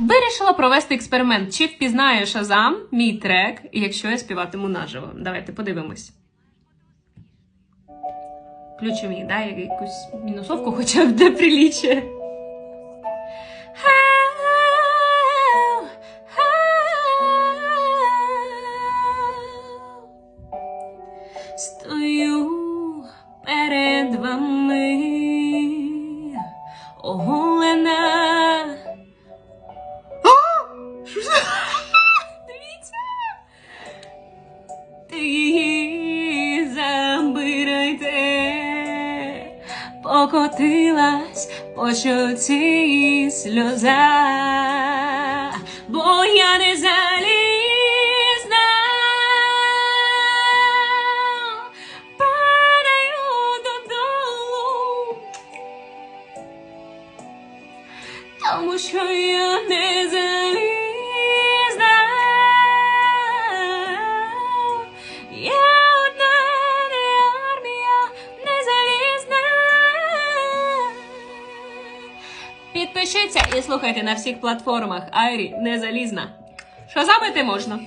Вирішила провести експеримент. Чи впізнає Шазам мій трек, якщо я співатиму наживо? Давайте подивимось. Ключові, да, якусь мінусовку хоча б для приліччя. Стою перед вами оголена. Дивіться. Ти забирайте, покотилась по щоці сльоза, бо я не додолу, тому що я не залізна. Підпишіться і слухайте на всіх платформах. Айрі не залізна. Що забити можна?